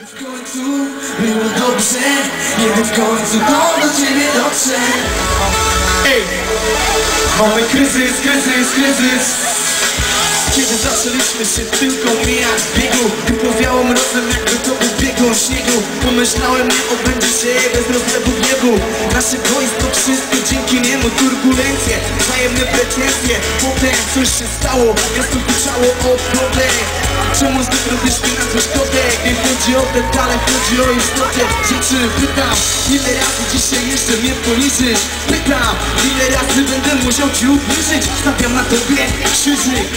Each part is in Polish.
W końcu było dobrze, kiedy w końcu to do ciebie dotrze. Ej! Mamy kryzys, kryzys, kryzys. Kiedy zaczęliśmy się tylko mijać w biegu Wypowiało mrozem jakby to był biegun śniegu Pomyślałem nie obędzie się bez rozlewu w niebu Nasze boys to wszystko dzięki niemu Turbulencje, wzajemne pretensje. Potem coś się stało, miasto kurczało o problem Czemu znów robiliśmy na złe szkodę Nie chodzi o detale, chodzi o istotę. Rzeczy pytam, ile razy dzisiaj jeszcze mnie poniżysz Pytam, ile razy będę musiał ci ubliżyć Stawiam na tobie krzyżyk.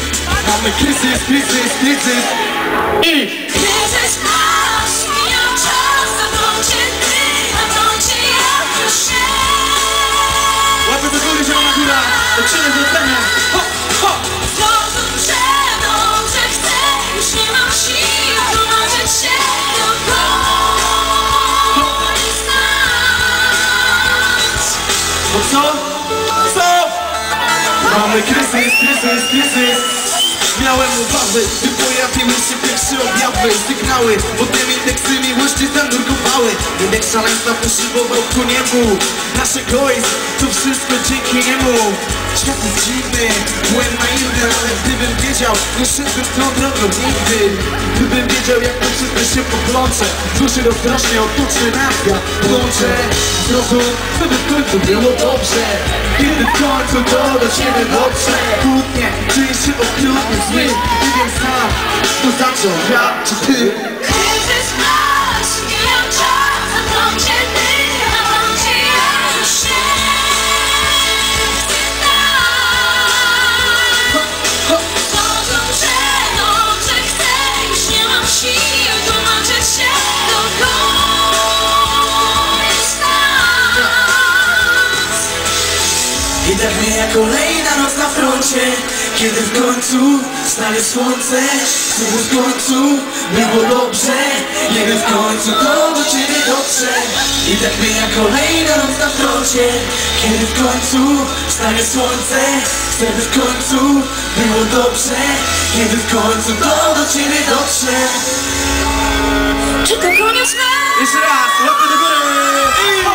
Mamy kryzys, kryzys, kryzys. I Lecimy z ocenia Hop, hop Zrozum, że dobrze chcę, już nie mam sił się do koniec nas. No co? Co? Mamy kryzys, kryzys, kryzys. Miałem obawy, gdy pojawiły się pierwsze objawy. Sygnały, potem indeksy miłości zanurkowały Indeks szaleństwa poszybował ku niebu Nasze gość, to wszystko dzięki niemu Świat jest dziwny, byłem naiwny Ale gdybym wiedział, nie szedłbym tą drogą nigdy. Gdybym wiedział jak to wszystko się poplącze Duszy rozrośnie, otoczy nas ja plączę Zrozum, żeby w końcu było dobrze. Kiedy w końcu to do ciebie dotrze. Kłótnie, czuję się okrutnie zły. Nie wiem sam, kto zaczął, ja czy ty I tak mija kolejna noc na froncie. Kiedy w końcu stanie słońce Znów w końcu było dobrze. Kiedy w końcu to do ciebie dotrze. I tak mija kolejna noc na froncie. Kiedy w końcu stanie słońce Wtedy w końcu było dobrze. Kiedy w końcu to do ciebie dotrze. Czy to koniec? Jeszcze raz, łapy do góry!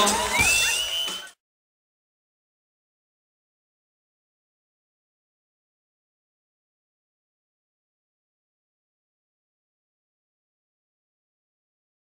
Bible.